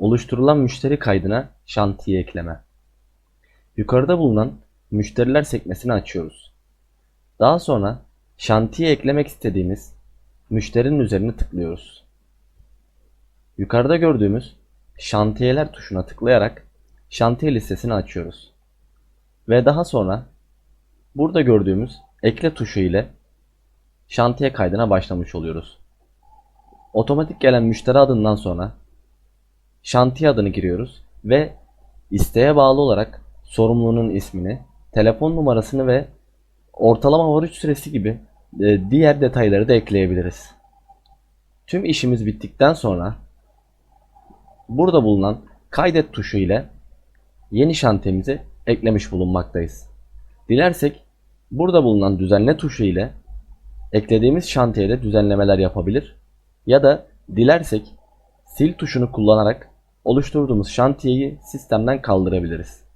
oluşturulan müşteri kaydına şantiye ekleme. Yukarıda bulunan müşteriler sekmesini açıyoruz. Daha sonra şantiye eklemek istediğimiz müşterinin üzerine tıklıyoruz. Yukarıda gördüğümüz şantiyeler tuşuna tıklayarak şantiye listesini açıyoruz. Ve daha sonra burada gördüğümüz ekle tuşu ile şantiye kaydına başlamış oluyoruz. Otomatik gelen müşteri adından sonra şantiye adını giriyoruz ve isteğe bağlı olarak sorumlunun ismini, telefon numarasını ve ortalama varış süresi gibi e, diğer detayları da ekleyebiliriz. Tüm işimiz bittikten sonra burada bulunan kaydet tuşu ile yeni şantiyemizi eklemiş bulunmaktayız. Dilersek burada bulunan düzenle tuşu ile eklediğimiz şantiyede düzenlemeler yapabilir ya da dilersek sil tuşunu kullanarak oluşturduğumuz şantiyeyi sistemden kaldırabiliriz.